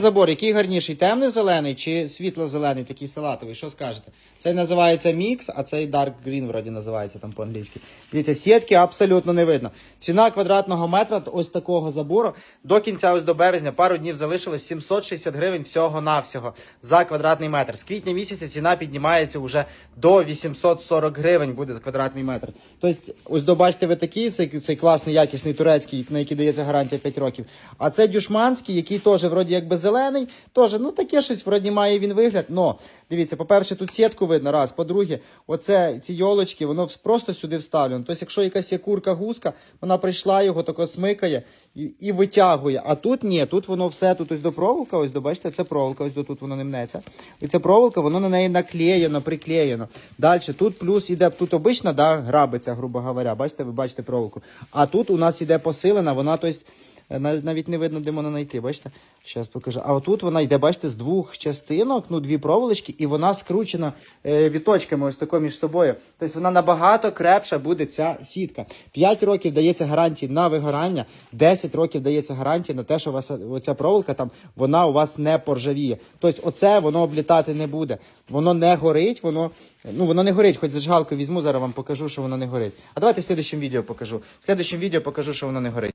Забор, який гарніший, темний зелений чи світло-зелений, такий салатовий, що скажете? Цей називається мікс, а цей dark green вроді називається там по-англійськи. Дивіться, сітки абсолютно не видно. Ціна квадратного метра ось такого забору до кінця, ось до березня, пару днів залишилось 760 гривень всього-навсього за квадратний метр. З квітня місяця ціна піднімається вже до 840 гривень буде за квадратний метр. Тобто, ось добачите ви такий, цей, цей класний, якісний турецький, на який дається гарантія 5 років. А це дюшманський, який теж вроді якби зелений, теж, ну таке щось вроді має він вигляд. Но дивіться, по-перше, тут сітку видно, раз. По-друге, оце ці йолочки, воно просто сюди вставлено. Тобто, якщо якась є курка гуска, вона прийшла, його тако смикає і, і витягує. А тут ні, тут воно все, тут ось до проволока, ось до бачите, це проволока, ось до тут воно не мнеться. І ця проволока, воно на неї наклеєно, приклеєно. Далі тут плюс іде, тут обична, да, грабиця, грубо говоря. Бачите, ви бачите проволоку. А тут у нас іде посилена, вона, тобто, навіть не видно, де вона знайти, бачите? Зараз покажу. А отут вона йде, бачите, з двох частинок, ну, дві проволочки, і вона скручена е, віточками ось тако між собою. Тобто вона набагато крепша буде ця сітка. 5 років дається гарантії на вигорання, 10 років дається гарантія на те, що у вас е, оця проволока там, вона у вас не поржавіє. Тобто оце воно облітати не буде. Воно не горить, воно, ну, воно не горить, хоч зажигалку візьму, зараз вам покажу, що воно не горить. А давайте в слідчому відео покажу. В слідчому відео покажу, що воно не горить.